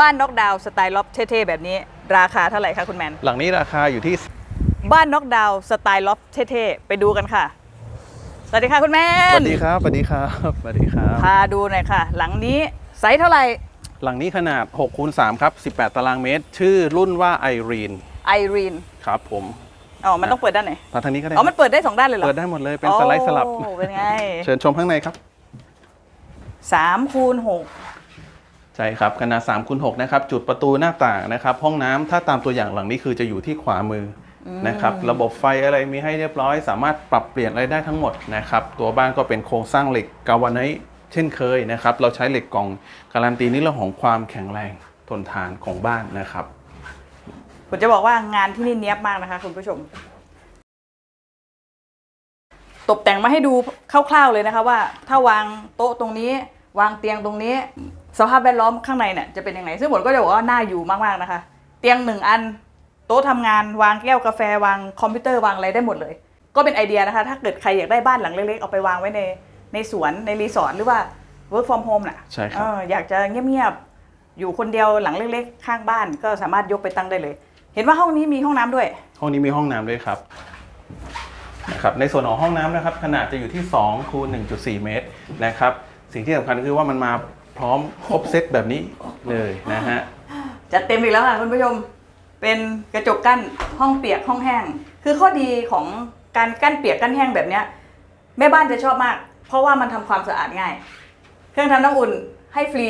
บ้านน็อกดาวน์สไตล์ล็อบเท่ๆแบบนี้ ราคาเท่าไหร่คะคุณแมน หลังนี้ราคาอยู่ที่ บ้านน็อกดาวน์สไตล์ล็อบเท่ๆไปดูกันค่ะ สวัสดีค่ะคุณแมสน วัสดีครับ สวัสดีครับ สวัสดีครับ พาดูหน่อยค่ะ หลังนี้ไซส์เท่าไหร่หลังนี้ขนาด6คูณ3ครับ 18 ตารางเมตร ชื่อรุ่นว่าไอรีนไอรีนครับผมอ๋อมันต้องเปิดด้านไหนมาทางนี้ก็ได้อ๋อมันเปิดได้สองด้านเลยเหรอเปิดได้หมดเลย เป็นสไลด์สลับ โอ้เป็นไงเชิญชมข้างในครับ สามคูณหก ใช่ครับขนาด3คูณ6นะครับจุดประตูหน้าต่างนะครับ ห้องน้ำถ้าตามตัวอย่างหลังนี้คือจะอยู่ที่ขวามืออนะครับระบบไฟอะไรมีให้เรียบร้อย สามารถปรับเปลี่ยนอะไรได้ทั้งหมดนะครับตัวบ้านก็เป็นโครงสร้างเหล็กกาวาไนท์เช่นเคยนะครับเราใช้เหล็กกล่องการันตีในเรื่องของความแข็งแรงทนทานของบ้านนะครับ ผมจะบอกว่างานที่นี่เนี้ยบมากนะคะ คุณผู้ชม ตกแต่งมาให้ดูคร่าวๆเลยนะคะ ว่า ถ้าวางโต๊ะตรงนี้ วางเตียงตรงนี้ สภาพแวดล้อมข้างในเนี่ยจะเป็นยังไง ซึ่งผมก็จะบอกว่าน่าอยู่มากๆนะคะ เตียงหนึ่งอัน โต๊ะทำงานวางแก้วกาแฟวางคอมพิวเตอร์วางอะไรได้หมดเลย ก็เป็นไอเดียนะคะ ถ้าเกิดใครอยากได้บ้านหลังเล็กๆเอาไปวางไว้ในในสวนในรีสอร์ทหรือว่า work from home น่ะใช่ครับเอออยากจะเงียบๆอยู่คนเดียวหลังเล็กๆ ข้างบ้านก็สามารถยกไปตั้งได้เลย เห็นว่าห้องนี้มีห้องน้ำด้วย ห้องนี้มีห้องน้ำด้วยครับนะครับในส่วนของห้องน้ำนะครับขนาดจะอยู่ที่2คูณ1.4 เมตรนะครับสิ่งที่สำคัญคือว่ามันมาพ ร้อมครบเซตแบบนี้เลยนะฮะจัดเต็มอีกแล้วค่ะคุณผู้ชมเป็นกระจกกั้นห้องเปียกห้องแห้ง คือข้อดีของการกั้นเปียกกั้นแห้งแบบเนี้ยแม่บ้านจะชอบมาก เพราะว่ามันทำความสะอาดง่าย เครื่องทำน้ำอุ่นให้ฟรี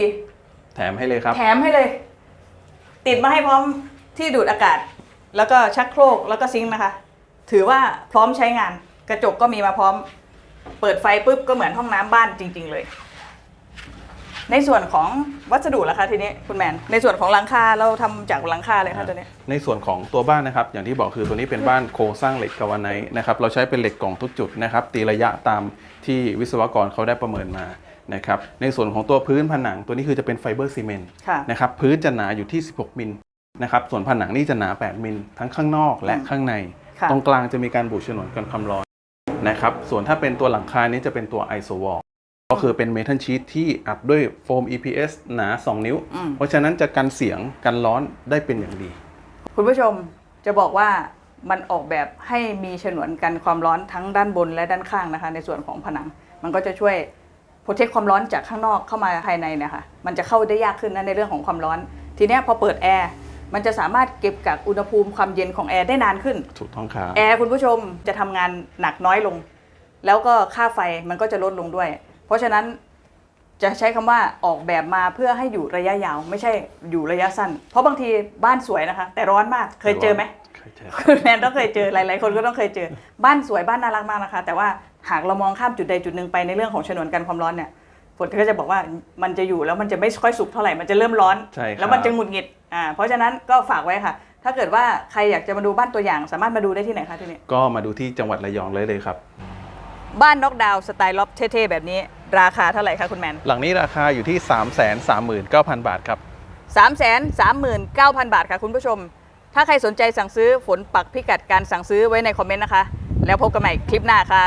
แถมให้เลยครับ แถมให้เลย ติดมาให้พร้อมที่ดูดอากาศ แล้วก็ชักโครกแล้วก็ซิงค์นะคะ ถือว่าพร้อมใช้งาน กระจกก็มีมาพร้อม เปิดไฟปุ๊บก็เหมือนห้องน้ำบ้านจริง ๆ เลย ในส่วนของวัสดุล่ะคะทีนี้คุณแมน ในส่วนของหลังคาเราทำจากหลังคาเลยค่ะตัวนี้ ในส่วนของตัวบ้านนะครับ อย่างที่บอกคือตัวนี้เป็นบ้านโครงสร้างเหล็กกาวาไนท์นะครับเราใช้เป็นเหล็กกล่องทุกจุดนะครับตีระยะตามที่วิศวกรเขาได้ประเมินมานะครับในส่วนของตัวพื้นผนังตัวนี้คือจะเป็นไฟเบอร์ซีเมนต์ค่ะนะครับพื้นจะหนาอยู่ที่ 16 มิลนะครับส่วนผนังนี่จะหนา 8 มิลทั้งข้างนอกและข้างใน ค่ะ ตรงกลางจะมีการบุฉนวนกันความร้อนนะครับส่วนถ้าเป็นตัวหลังคานี้จะเป็นตัวไอโซวอล ก็คือเป็นเมทัลชีทที่อัดด้วยโฟม EPS หนา 2 นิ้วอืมเพราะฉะนั้นจะกันเสียงกันร้อนได้เป็นอย่างดี คุณผู้ชมจะบอกว่ามันออกแบบให้มีฉนวนกันความร้อนทั้งด้านบนและด้านข้างนะคะ ในส่วนของผนัง มันก็จะช่วยโปรเทคความร้อนจากข้างนอกเข้ามาภายในเนี่ยค่ะมันจะเข้าได้ยากขึ้นนะในเรื่องของความร้อน ทีเนี้ยพอเปิดแอร์มันจะสามารถเก็บกักอุณหภูมิความเย็นของแอร์ได้นานขึ้น ถูกต้องครับ แอร์คุณผู้ชมจะทำงานหนักน้อยลง แล้วก็ค่าไฟมันก็จะลดลงด้วยเพ ราะฉะนั้นจะใช้คำว่าออกแบบมาเพื่อให้อยู่ระยะยาว ไม่ใช่อยู่ระยะสั้น เพราะบางทีบ้านสวยนะคะ แต่ร้อนมากเคยเจอไหมเคยเจอคุณแมนต้องเคยเจอหลาย ๆ คนก็ต้องเคยเจอ บ้านสวยบ้านน่ารักมากนะคะ แต่ว่าหากเรามองข้ามจุดใดจุดหนึ่งไปในเรื่องของฉนวนกันความร้อนเนี่ยฝนก็จะบอกว่ามันจะอยู่แล้วมันจะไม่ค่อยสุกเท่าไหร่มันจะเริ่มร้อนใช่ครับแล้วมันจะหงุดหงิดอ่าเพราะฉะนั้นก็ฝากไว้ค่ะ ถ้าเกิดว่าใครอยากจะมาดูบ้านตัวอย่าง สามารถมาดูได้ที่ไหนคะที่นี่ก็มาดูที่จังหวัดระยองเลยเลยครับ บ้านน็อกดาวน์สไตล์ล็อบเท่ๆแบบนี้ ราคาเท่าไหร่คะคุณแมนหลังนี้ราคาอยู่ที่ 3 3 9 0 0 0 บาทครับ 3 3 9 0 0 0 บาทค่ะคุณผู้ชม ถ้าใครสนใจสั่งซื้อฝนปักพิกัดการสั่งซื้อไว้ในคอมเมนต์นะคะ แล้วพบกันใหม่คลิปหน้าค่ะ